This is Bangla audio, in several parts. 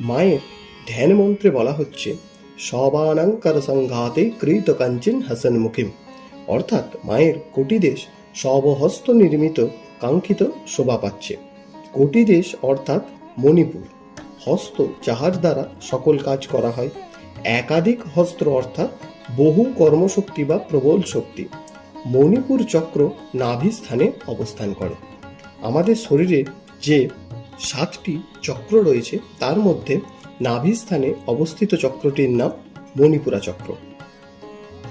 মায়ের ধ্যান মন্ত্রে বলা হচ্ছে সবানাঙ্কার সংঘাতে কৃত কাঞ্চন হাসান মুখিম অর্থাৎ মায়ের কোটিদেশ সবহস্ত নির্মিত কাঙ্ক্ষিত শোভা পাচ্ছে। কোটি দেশ অর্থাৎ মণিপুর। হস্ত যাহার দ্বারা সকল কাজ করা হয়। একাধিক হস্ত অর্থাৎ বহু কর্মশক্তি বা প্রবল শক্তি। মণিপুর চক্র নাভি স্থানে অবস্থান করে। আমাদের শরীরে যে সাতটি চক্র রয়েছে, তার মধ্যে নাভি স্থানে অবস্থিত চক্রটির নাম মণিপুরা চক্র,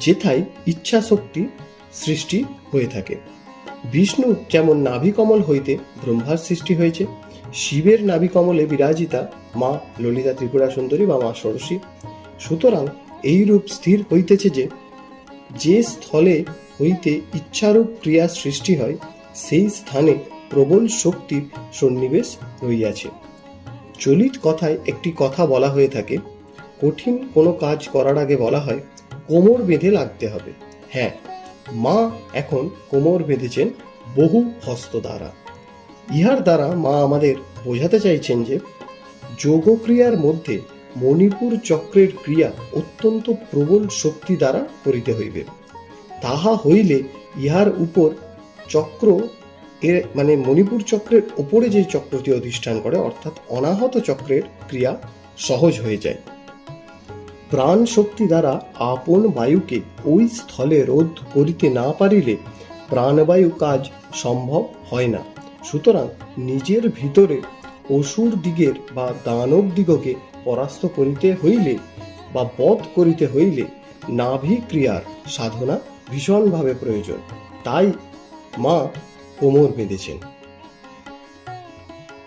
যেথায় ইচ্ছা শক্তি সৃষ্টি হয়ে থাকে। বিষ্ণু যেমন নাভিকমল হইতে ব্রহ্মার সৃষ্টি হয়েছে, শিবের নাভিকমলে বিরাজিতা মা ললিতা ত্রিপুরা সুন্দরী বা মা ষোড়শী সুতরাং এইরূপ স্থির হইতেছে যে যে স্থলে হইতে ইচ্ছারূপ ক্রিয়া সৃষ্টি হয়, সেই স্থানে প্রবল শক্তির সন্নিবেশ রইয়াছে চলিত কথায় একটি কথা বলা হয়ে থাকে, কঠিন কোনো কাজ করার আগে বলা হয়, কোমর বেঁধে লাগতে হবে। হ্যাঁ মা এখন কোমর বেঁধেছেন বহু হস্ত দ্বারা ইহার দ্বারা মা আমাদের বোঝাতে চাইছেন যে, যোগক্রিয়ার মধ্যে মণিপুর চক্রের ক্রিয়া অত্যন্ত প্রবল শক্তি দ্বারা করিতে হইবে। তাহা হইলে ইহার উপর চক্র এর মানে মণিপুর চক্রের উপরে যে চক্রটি অধিষ্ঠান করে, অর্থাৎ অনাহত চক্রের ক্রিয়া সহজ হয়ে যায়। প্রাণ শক্তি দ্বারা আপন বায়ুকে ওই স্থলে রোধ করিতে না পারিলে প্রাণবায়ু কাজ সম্ভব হয় না। সুতরাং নিজের ভিতরে অসুর দিগের বা দানব দিগকে পরাস্ত করিতে হইলে বা বধ করিতে হইলে নাভি ক্রিয়ার সাধনা ভীষণভাবে প্রয়োজন। তাই মা কোমর বেঁধেছেন।